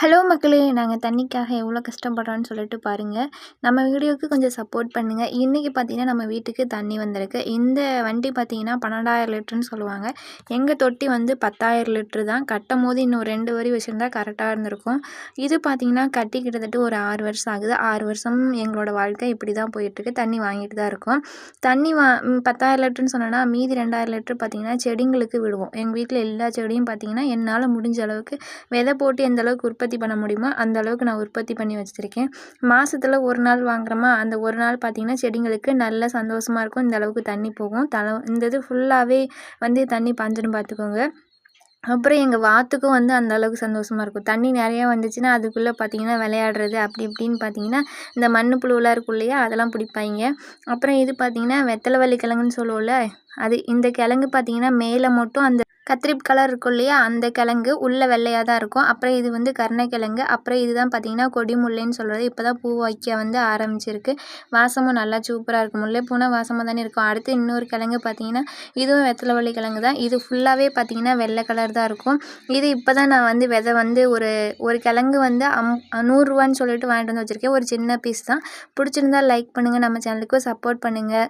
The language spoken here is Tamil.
ஹலோ மக்களே நாங்கள் தண்ணிக்காக எவ்வளோ கஷ்டப்படுறோன்னு சொல்லிட்டு பாருங்கள் நம்ம வீடியோவுக்கு கொஞ்சம் சப்போர்ட் பண்ணுங்கள் இன்றைக்கி பார்த்திங்கன்னா நம்ம வீட்டுக்கு தண்ணி வந்திருக்கு. இந்த வண்டி பார்த்திங்கன்னா பன்னெண்டாயிரம் லிட்டருன்னு சொல்லுவாங்க. எங்கள் தொட்டி வந்து பத்தாயிரம் லிட்ரு தான். கட்டும் போது இன்னும் ரெண்டு வரி வச்சுருந்தா கரெக்டாக இருந்திருக்கும். இது பார்த்திங்கன்னா கட்டி கிட்டத்தட்ட ஒரு ஆறு வருஷம் ஆகுது. ஆறு வருஷம் எங்களோட வாழ்க்கை இப்படி தான் போயிட்டுருக்கு. தண்ணி வாங்கிட்டு தான் இருக்கும். தண்ணி வா பத்தாயிரம் லிட்டருன்னு சொன்னோன்னா மீதி ரெண்டாயிரம் லிட்ரு பார்த்திங்கன்னா செடிங்களுக்கு விடுவோம். எங்கள் வீட்டில் எல்லா செடியும் பார்த்திங்கன்னா என்னால் முடிஞ்ச அளவுக்கு விதை போட்டு எந்த அளவுக்கு உற்பத்தி உற்பத்தி பண்ண முடியுமோ? அந்த அளவுக்கு நான் உற்பத்தி பண்ணி வச்சுருக்கேன். மாதத்துல ஒரு நாள் வாங்குறோமா? அந்த ஒரு நாள் பார்த்திங்கன்னா செடிங்களுக்கு நல்ல சந்தோஷமாக இருக்கும். இந்த அளவுக்கு தண்ணி போகும். தலை இந்த இது ஃபுல்லாகவே வந்து தண்ணி பாஞ்சிடும் பார்த்துக்கோங்க அப்புறம் எங்கள் வாத்துக்கும் வந்து அந்த அளவுக்கு சந்தோஷமாக இருக்கும். தண்ணி நிறையா வந்துச்சுன்னா அதுக்குள்ளே பார்த்திங்கன்னா விளையாடுறது அப்படி இப்படின்னு பார்த்திங்கன்னா இந்த மண் புழுவெலாம் இருக்கும் இல்லையா? அதெல்லாம் பிடிப்பாங்க. அப்புறம் இது பார்த்திங்கன்னா வெத்தலை வள்ளி கிழங்குன்னு சொல்லுவோம்ல அது இந்த கிழங்கு பார்த்திங்கன்னா மேலே மட்டும் அந்த கத்திரி கலர் இருக்கும் இல்லையா? அந்த கிழங்கு உள்ளே வெள்ளையாக தான் இருக்கும். அப்புறம் இது வந்து கருணக்கிழங்கு. அப்புறம் இதுதான் பார்த்தீங்கன்னா பார்த்திங்கன்னா கொடி முல்லைன்னு சொல்கிறது இப்போ தான் பூ வைக்க வந்து ஆரம்பிச்சிருக்கு. வாசமும் நல்லா சூப்பராக இருக்கும். முல்லை முல்லைப்பூனா வாசமாக தானே இருக்கும். அடுத்து இன்னொரு கிழங்கு பார்த்திங்கன்னா இதுவும் வெத்தலைவள்ளி கிழங்கு தான். இது ஃபுல்லாகவே பார்த்தீங்கன்னா வெள்ளை கலர் தான் இருக்கும். இது இப்போ தான் நான் வந்து விதை வந்து ஒரு ஒரு கிழங்கு வந்து அம் நூறுரூவான்னு சொல்லிட்டு வாங்கிட்டு வந்து வச்சுருக்கேன். ஒரு சின்ன பீஸ் தான். பிடிச்சிருந்தா லைக் பண்ணுங்கள் நம்ம சேனலுக்கு சப்போர்ட் பண்ணுங்கள்